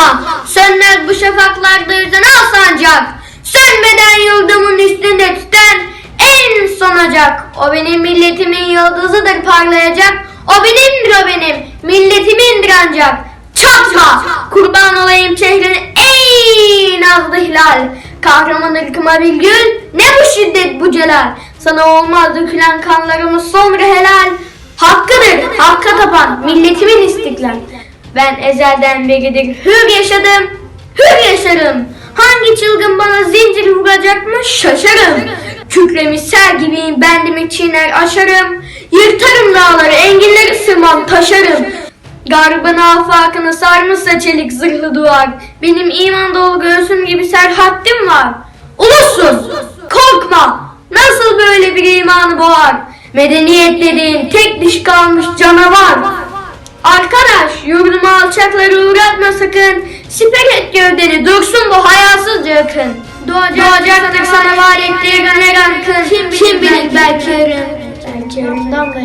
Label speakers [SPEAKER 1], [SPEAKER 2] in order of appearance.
[SPEAKER 1] korkma. Sönmez bu şafaklarda yüzen al sancak. Sönmeden yurdumun üstünde tüten en sonacak. O benim milletimin yıldızıdır parlayacak. O benimdir o benim milletimindir ancak. Çatma kurban olayım çehrine ey nazlı hilal. Kahraman ırkıma bir gül ne bu şiddet bu celal. Sana olmaz dökülen kanlarımız sonra helal. Hakkıdır hakka tapan milletimin istiklal. Ben ezelden beridir hür yaşadım, hür yaşarım. Hangi çılgın bana zincir vuracakmış şaşarım. Kükremiş sel gibiyim bendimi çiğner aşarım. Yırtarım dağları enginleri sırmam taşarım. Garbın afakını sarmışsa çelik zırhlı duvar. Benim iman dolu göğsüm gibi serhattim var. Ulusun korkma nasıl böyle bir imanı boğar. Medeniyet dediğin tek diş kalmış canavar. Alçakları uğratma sakın. Siper et gövdeni dursun bu hayasızca yakın. Doğacaktır sana var ettiği güne. Kim, bilir belki yarın. Belki yarından da.